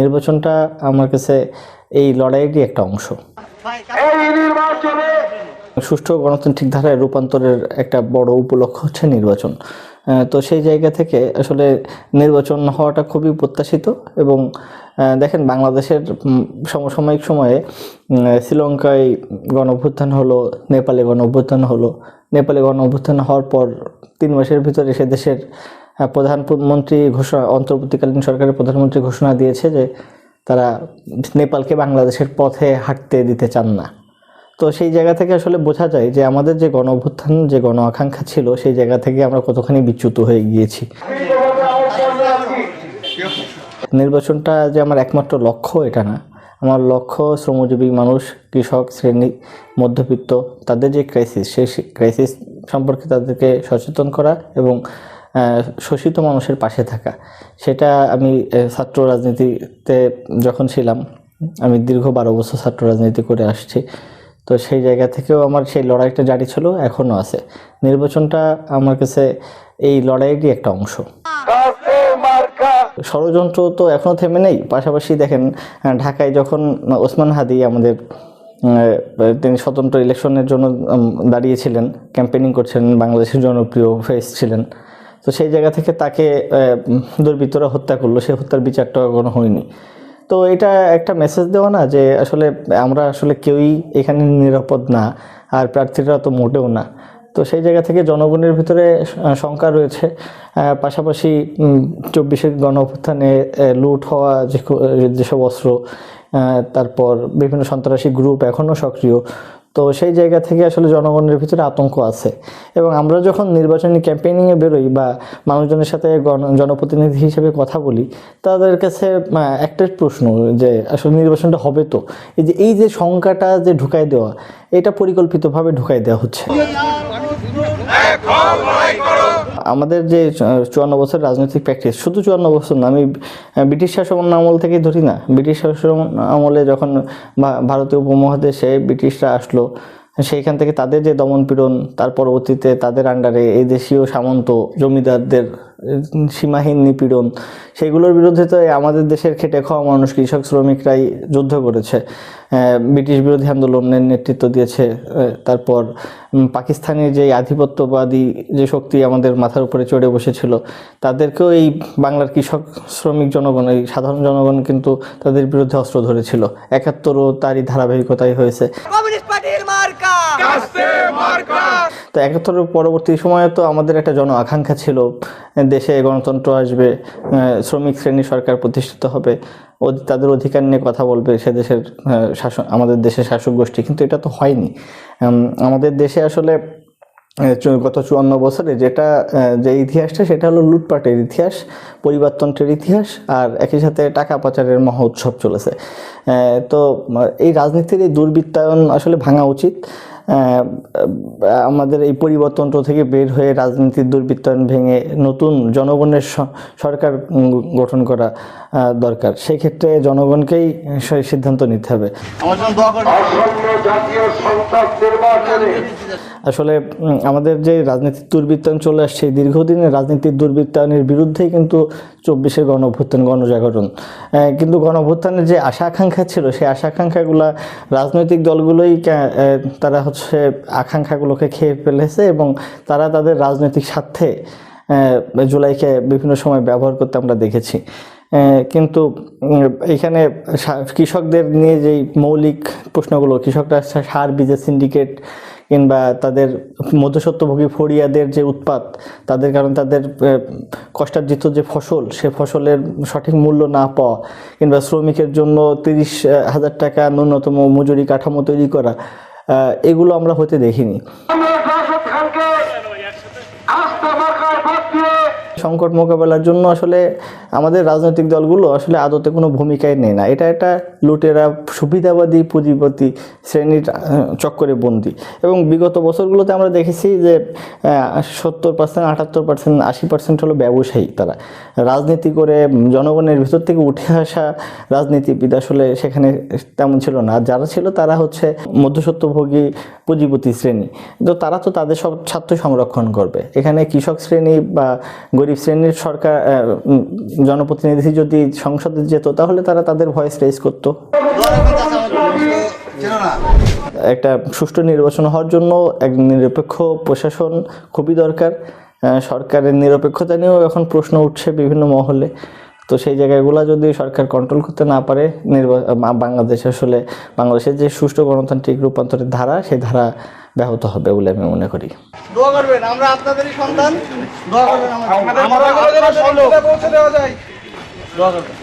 নির্বাচনটা আমার কাছে এই লড়াইয়েরই একটা অংশ। এই নির্বাচনে সুষ্ঠু গণতান্ত্রিক ধারায় রূপান্তরের একটা বড় উপলক্ষ হচ্ছে নির্বাচন। তো সেই জায়গা থেকে আসলে নির্বাচন হওয়াটা খুবই প্রত্যাশিত এবং দেখেন বাংলাদেশের সমসাময়িক সময়ে শ্রীলঙ্কায় গণ অভ্যুত্থান হলো নেপালে গণ অভ্যুত্থান হলো। নেপালে গণ অভ্যুত্থান হওয়ার পর তিন মাসের ভিতরে সে দেশের প্রধানমন্ত্রী ঘোষণা, অন্তর্বর্তীকালীন সরকারের প্রধানমন্ত্রী ঘোষণা দিয়েছে যে তারা নেপালকে বাংলাদেশের পথে হাঁটতে দিতে চান না। তো সেই জায়গা থেকে আসলে বোঝা যায় যে আমাদের যে গণ অভ্যুত্থান, যে গণ আকাঙ্ক্ষা ছিল, সেই জায়গা থেকে আমরা কতখানি বিচ্যুত হয়ে গিয়েছি। নির্বাচনটা যে আমার একমাত্র লক্ষ্য, এটা না। আমার লক্ষ্য শ্রমজীবী মানুষ, কৃষক, শ্রেণি, মধ্যবিত্ত, তাদের যে ক্রাইসিস সেই ক্রাইসিস সম্পর্কে তাদেরকে সচেতন করা এবং শোষিত মানুষের পাশে থাকা। সেটা আমি ছাত্র রাজনীতিতে যখন ছিলাম, আমি দীর্ঘ বারো বছর ছাত্র রাজনীতি করে আসছি। তো সেই জায়গা থেকেও আমার সেই লড়াইটা জারি ছিল, এখনও আছে। নির্বাচনটা আমার কাছে এই লড়াইয়েরই একটা অংশ। ষড়যন্ত্র তো এখনও থেমে নেই। পাশাপাশি দেখেন ঢাকায় যখন ওসমান হাদি আমাদের তিনি স্বতন্ত্র ইলেকশনের জন্য দাঁড়িয়েছিলেন ক্যাম্পেনিং করছিলেন, বাংলাদেশের জনপ্রিয় ফেস ছিলেন। তো সেই জায়গা থেকে তাকে দুর্বৃত্তরা হত্যা করল। সেই হত্যার বিচারটা এখনও হয়নি। তো এটা একটা মেসেজ দেওয়া না যে, আসলে আমরা আসলে কেউই এখানে নিরাপদ না, আর প্রার্থীরা তো মোটেও না। তো সেই জায়গা থেকে জনগণের ভিতরে শঙ্কা রয়েছে। পাশাপাশি চব্বিশের গণ অভ্যুত্থানে লুট হওয়া যে যেসব অস্ত্র তারপর বিভিন্ন সন্ত্রাসী গ্রুপ এখনও সক্রিয়। তো সেই জায়গা থেকে আসলে জনগণের ভিতরে আতঙ্ক আছে। এবং আমরা যখন নির্বাচনী ক্যাম্পেইনিংয়ে বেরোই বা মানুষজনের সাথে জনপ্রতিনিধি হিসেবে কথা বলি, তাদের কাছে একটা একটাই প্রশ্ন যে, আসলে নির্বাচনটা হবে তো? এই যে এই যে শঙ্কাটা যে ঢুকাই দেওয়া, এটা পরিকল্পিতভাবে ঢুকাই দেওয়া হচ্ছে। আমাদের যে চুয়ান্ন বছর রাজনৈতিক প্র্যাকটিস শুধু চুয়ান্ন বছর না, আমি ব্রিটিশ শাসন আমল থেকে ধরি না। ব্রিটিশ শাসন আমলে যখন ভারতীয় উপমহাদেশে ব্রিটিশরা আসলো সেইখান থেকে তাদের যে দমন পীড়ন তার পরবর্তীতে তাদের আন্ডারে এই দেশীয় সামন্ত জমিদারদের সীমাহীন নিপীড়ন, সেগুলোর বিরুদ্ধে তো আমাদের দেশের খেটে খাওয়া মানুষ, কৃষক, শ্রমিকরাই যুদ্ধ করেছে। ব্রিটিশ বিরোধী আন্দোলনের নেতৃত্ব দিয়েছে তারপর পাকিস্তানের যে আধিপত্যবাদী যে শক্তি আমাদের মাথার উপরে চড়ে বসেছিল, তাদেরকেও এই বাংলার কৃষক, শ্রমিক জনগণ, এই সাধারণ জনগণ কিন্তু তাদের বিরুদ্ধে অস্ত্র ধরেছিল। একাত্তরও তারই ধারাবাহিকতাই হয়েছে। তো একাত্তরের পরবর্তী সময়ে তো আমাদের একটা জন আকাঙ্ক্ষা ছিল, দেশে গণতন্ত্র আসবে শ্রমিক শ্রেণি সরকার প্রতিষ্ঠিত হবে তাদের অধিকার নিয়ে কথা বলবে, সে দেশের শাসন আমাদের দেশের শাসক গোষ্ঠী, কিন্তু এটা তো হয়নি। আমাদের দেশে আসলে গত চুয়ান্ন বছরে যেটা যে ইতিহাসটা, সেটা হলো লুটপাটের ইতিহাস, পরিবারতন্ত্রের ইতিহাস, আর একই সাথে টাকা পাচারের মহা উৎসব চলেছে। তো, এই রাজনীতির এই দুর্বৃত্তায়ন আসলে ভাঙা উচিত। আমাদের এই পরিবর্তনটা থেকে বের হয়ে রাজনীতির দুর্বৃত্তায়ন ভেঙে নতুন জনগণের সরকার গঠন করা দরকার। সেক্ষেত্রে জনগণকেই সিদ্ধান্ত নিতে হবে। আসলে আমাদের যে রাজনীতির দুর্বৃত্তায়ন চলে আসছে দীর্ঘদিনের রাজনীতির দুর্বৃত্তায়নের বিরুদ্ধেই কিন্তু চব্বিশের গণ অভ্যুত্থান গণজাগরণ কিন্তু গণ অভ্যুত্থানের যে আশা আকাঙ্ক্ষা ছিল, সেই আশা আকাঙ্ক্ষাগুলা রাজনৈতিক দলগুলোই তারা হচ্ছে আকাঙ্ক্ষাগুলোকে খেয়ে ফেলেছে এবং তারা তাদের রাজনৈতিক স্বার্থে জুলাইকে বিভিন্ন সময় ব্যবহার করতে আমরা দেখেছি। কিন্তু এখানে কৃষকদের নিয়ে যেই মৌলিক প্রশ্নগুলো, কৃষকরা সার, বীজের সিন্ডিকেট কিংবা তাদের মধ্যসত্ত্বভোগী ফড়িয়াদের যে উৎপাত, তাদের কারণ তাদের কষ্টার্জিত যে ফসল, সে ফসলের সঠিক মূল্য না পাওয়া, কিংবা শ্রমিকের জন্য তিরিশ হাজার টাকা ন্যূনতম মজুরি কাঠামো তৈরি করা এগুলো আমরা হতে দেখিনি। সংকট মোকাবেলার জন্য আসলে আমাদের রাজনৈতিক দলগুলো আসলে আদতে কোনো ভূমিকাই নেয় না। এটা একটা লুটেরা, সুবিধাবাদী পুঁজিপতি শ্রেণির চক্করে বন্দি। এবং বিগত বছরগুলোতে আমরা দেখেছি যে সত্তর পার্সেন্ট আটাত্তর পার্সেন্ট আশি পার্সেন্ট হলো ব্যবসায়ী তারা। রাজনীতি করে জনগণের ভিতর থেকে উঠে আসা রাজনীতিবিদ আসলে সেখানে তেমন ছিল না। যারা ছিল তারা হচ্ছে মধ্যসত্ত্বভোগী পুঁজিপতি শ্রেণি। তো তারা তো তাদের সব স্বার্থ সংরক্ষণ করবে। এখানে কৃষক শ্রেণি বা গরিব শ্রেণির সরকার জনপ্রতিনিধি যদি সংসদে যেত, তাহলে তারা তাদের ভয়েস রেজ করতো। একটা সুষ্ঠু নির্বাচন হওয়ার জন্য এক নিরপেক্ষ প্রশাসন খুবই দরকার। সরকারের নিরপেক্ষতা নিয়েও এখন প্রশ্ন উঠছে বিভিন্ন মহলে। তো সেই জায়গাগুলো যদি সরকার কন্ট্রোল করতে না পারে বাংলাদেশ আসলে বাংলাদেশের যে সুষ্ঠু গণতান্ত্রিক রূপান্তরের ধারা সেই ধারা ব্যাহত হবে বলে আমি মনে করি দোয়া করবেন আমরা আপনাদেরই সন্তান দোয়া করবেন আমাদের আমাদের কথাগুলো যেন সকলে পৌঁছে দেওয়া যায় দোয়া করবেন